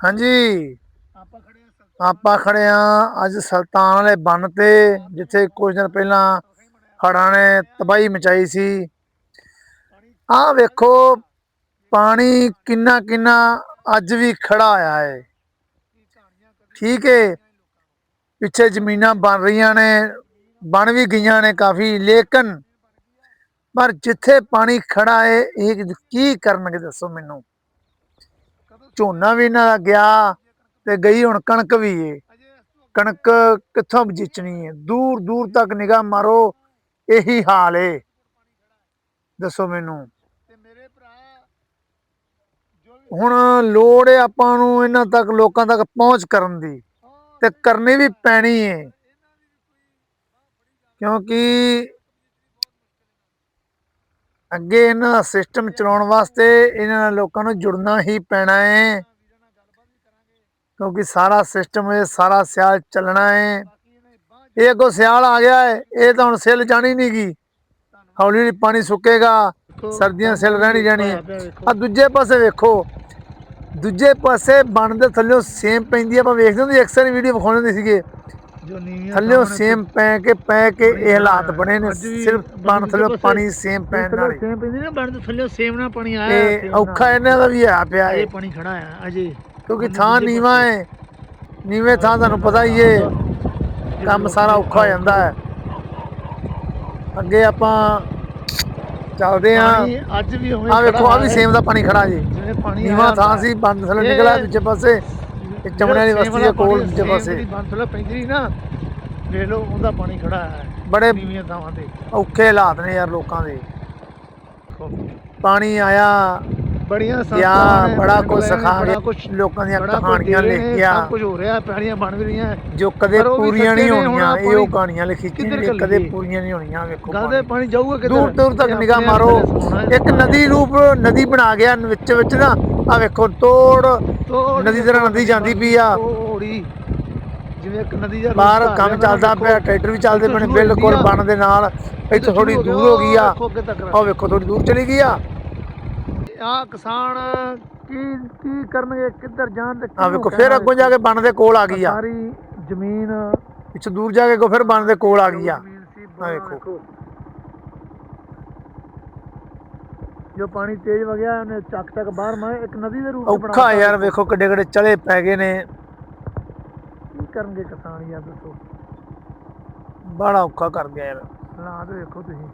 ਹਾਂਜੀ। ਆਪਾਂ ਖੜੇ ਆ ਆਪਾਂ ਖੜੇ ਆ ਅੱਜ ਸੁਲਤਾਨ ਵਾਲੇ ਬੰਨ ਤੇ ਜਿੱਥੇ ਕੁਝ ਦਿਨ ਪਹਿਲਾਂ ਹੜ੍ਹਾਂ ਨੇ ਤਬਾਹੀ ਮਚਾਈ ਸੀ। ਆਹ ਵੇਖੋ ਪਾਣੀ ਕਿੰਨਾ ਕਿੰਨਾ ਅੱਜ ਵੀ ਖੜਾ ਆਇਆ ਹੈ। ਠੀਕ ਹੈ। ਪਿੱਛੇ ਜ਼ਮੀਨਾਂ ਬਣ ਰਹੀਆਂ ਨੇ ਬਣ ਵੀ ਗਈਆਂ ਨੇ ਕਾਫੀ ਲੇਕਿਨ ਪਰ ਜਿੱਥੇ ਪਾਣੀ ਖੜਾ ਹੈ ਇਹ ਕੀ ਕਰਨਗੇ ਦੱਸੋ ਮੈਨੂੰ? ਝੋਨਾ ਵੀ ਇਹਨਾਂ ਦਾ ਗਿਆ ਤੇ ਗਈ ਹੁਣ ਕਣਕ ਵੀ ਏ। ਕਣਕ ਕਿੱਥੋਂ ਬੀਜਣੀ ਹੈ ਦੂਰ ਦੂਰ ਤੱਕ ਨਿਗਾਹ ਮਾਰੋ, ਇਹੀ ਹਾਲ ਏ। ਦੱਸੋ ਮੈਨੂੰ। ਹੁਣ ਲੋੜ ਏ ਆਪਾਂ ਨੂੰ ਇਹਨਾਂ ਤੱਕ, ਲੋਕਾਂ ਤੱਕ ਪਹੁੰਚ ਕਰਨ ਦੀ। ਤੇ ਕਰਨੀ ਵੀ ਪੈਣੀ ਏ। ਕਿਉਂਕਿ ਅੱਗੇ ਇਹਨਾਂ ਦਾ ਸਿਸਟਮ ਚਲਾਉਣ ਵਾਸਤੇ ਇਹਨਾਂ ਲੋਕਾਂ ਨੂੰ ਜੁੜਨਾ ਹੀ ਪੈਣਾ ਹੈ। ਕਿਉਂਕਿ ਸਾਰਾ ਸਿਸਟਮ ਇਹ, ਸਾਰਾ ਸਿਆਲ ਚੱਲਣਾ ਹੈ। ਇਹ ਅੱਗੋਂ ਸਿਆਲ ਆ ਗਿਆ ਹੈ, ਇਹ ਤਾਂ ਹੁਣ ਸਿੱਲ ਜਾਣੀ ਨਹੀਂ ਗੀ। ਹੌਲੀ ਹੌਲੀ ਪਾਣੀ ਸੁੱਕੇਗਾ, ਸਰਦੀਆਂ ਸਿੱਲ ਰਹਿਣੀ ਜਾਣੀ। ਆ ਦੂਜੇ ਪਾਸੇ ਵੇਖੋ, ਦੂਜੇ ਪਾਸੇ ਬਣ ਦੇ ਥੱਲਿਓਂ ਸੇਮ ਪੈਂਦੀ ਆਪਾਂ ਵੇਖਦੇ ਹੁੰਦੇ ਅਕਸਰ ਵੀਡੀਓ ਵਿਖਾਉਂਦੇ ਹੁੰਦੇ ਸੀਗੇ। ਜੋ ਨੀਵੀਆਂ ਥੱਲਿਓਂ ਸੇਮ ਪੈ ਕੇ ਪੈ ਕੇ ਇਹ ਹਾਲਾਤ ਬਣੇ ਨੇ ਸਿਰਫ ਬਣ ਪਾਸੇ ਪਾਣੀ ਸੇਮ ਪੈਣ ਨਾਲ ਸੇਮ ਪੈਂਦੀ ਨਾ ਬਣ ਥੱਲੇ ਸੇਮ ਨਾਲ ਪਾਣੀ ਆਇਆ ਤੇ। ਔਖਾ ਇਹਨਾਂ ਦਾ ਵੀ ਆ ਪਿਆ ਅਜੇ ਹੈ ਪਾਣੀ ਖੜਾ ਆ ਅਜੇ ਕਿਉਂਕਿ ਥਾਂ। ਨੀਵਾ ਹੈ ਨੀਵੇਂ ਥਾਂ ਤੁਹਾਨੂੰ ਪਤਾ ਹੀ ਏ ਕੰਮ ਸਾਰਾ ਔਖਾ ਹੋ ਜਾਂਦਾ ਹੈ ਅੱਗੇ ਆਪਾਂ ਚੱਲਦੇ ਆਂ ਅੱਜ ਵੀ ਉਵੇਂ ਆ ਵੇਖੋ ਆ ਵੀ। ਸੇਮ ਦਾ ਪਾਣੀ ਖੜਾ ਜੀ ਨੀਵਾ ਥਾਂ। ਸੀ ਬੰਦ ਥੱਲੇ ਇਹ- ਨਿਕਲਿਆ ਦੂਜੇ ਪਾਸੇ ਇਹ ਚਮੜੇ ਜਿਹੜਾ ਬਸਤੀ ਦੇ ਕੋਲ ਦੂਜੇ ਪਾਸੇ। ਸੇਮ ਦੀ ਬੰਦ ਥੱਲੇ ਪੈਂਦੀ ਨਾ ਵੇਖ ਲਓ ਉਹਦਾ ਪਾਣੀ ਖੜਾ ਹੈ ਬੜੇ ਨੀਵੀਆਂ ਥਾਵਾਂ ਤੇ। ਔਖੇ ਹਾਲਾਤ ਨੇ ਯਾਰ ਲੋਕਾਂ ਦੇ। ਪਾਣੀ ਆਇਆ ਬੜੀਆਂ ਸੰਸਥਾਵਾਂ ਨੇ, ਬੜਾ ਕੁਝ ਵਾਲਿਆਂ ਨੇ ਸਿਖਾ ਬੜਾ ਕੇ ਕੁਛ- ਲੋਕਾਂ ਦੀਆਂ ਕਹਾਣੀਆਂ ਦੇ ਲਿਖੀਆਂ। ਸਭ ਕੁਝ ਹੋ ਰਿਹਾ ਪੈੜੀਆਂ ਬਣ ਵੀ ਰਹੀਆਂ। ਜੋ ਕਦੇ ਪੂਰੀਆਂ ਨਹੀਂ ਹੋਣੀਆਂ ਇਹ ਉਹ ਕਹਾਣੀਆਂ ਲਿਖੀ ਕਿ ਕਦੇ? ਪੂਰੀਆਂ ਨਹੀਂ ਹੋਣੀਆਂ ਵੇਖੋ ਗੱਲ ਦੇ ਪਾਣੀ। ਜਾਊਗਾ ਕਿੱਧਰ? ਦੂਰ ਦੂਰ ਤੱਕ ਨਿਗਾਹ ਮਾਰੋ। ਇੱਕ ਨਦੀ ਰੂਪ ਨਦੀ ਬਣਾ ਗਿਆ ਵਿੱਚ ਵਿੱਚ ਨਾ ਆ ਵੇਖੋ ਤੋੜ ਨਦੀ ਤਰ੍ਹਾਂ ਨਦੀ ਜਾਂਦੀ ਪਈ ਆ। ਤੋੜੀ। ਜਿਵੇਂ ਇੱਕ ਨਦੀ ਦਾ ਬਾਹਰ ਕੰਮ ਚੱਲਦਾ ਪਿਆ ਟਰੈਕਟਰ ਵੀ ਚੱਲਦੇ ਪਏ ਨੇ ਬਿਲਕੁਲ ਬਣ ਦੇ ਨਾਲ। ਇੱਥੇ ਥੋੜੀ ਦੂਰ ਹੋ ਗਈ ਆ। ਆ ਵੇਖੋ ਥੋੜੀ ਦੂਰ ਚਲੀ ਗਈ ਆ। ਆ ਕਿਸਾਨ ਕੀ ਕੀ ਕਰਨਗੇ ਕਿੱਧਰ ਜਾਣ ਤੇ ਆ ਵੇਖੋ ਫਿਰ ਅੱਗੋਂ ਜਾ ਕੇ ਬਣ ਦੇ ਕੋਲ ਆ ਗਈ ਆ। ਸਾਰੀ ਜ਼ਮੀਨ ਪਿੱਛੇ ਦੂਰ ਜਾ ਕੇ ਅੱਗੋਂ ਫਿਰ ਬਣ ਦੇ ਕੋਲ ਆ ਗਈ ਆ। ਬਾਹਰ ਵੇਖੋ। ਜੋ ਪਾਣੀ ਤੇਜ਼ ਵਗਿਆ ਉਹਨੇ ਚੱਕ ਚੱਕ ਬਾਹਰ ਮੈਂ ਇੱਕ ਨਦੀ ਦੇ ਰੂਪ ਔਖਾ। ਯਾਰ ਵੇਖੋ ਕਿੱਡੇ ਕਿੱਡੇ ਚਲੇ ਪੈ ਗਏ ਨੇ। ਕੀ ਕਰਨਗੇ ਕਿਸਾਨ ਯਾਰ ਦੱਸੋ। ਬੜਾ ਔਖਾ ਕਰ ਗਿਆ ਯਾਰ। ਹਾਲਾਤ ਵੇਖੋ ਤੁਸੀਂ।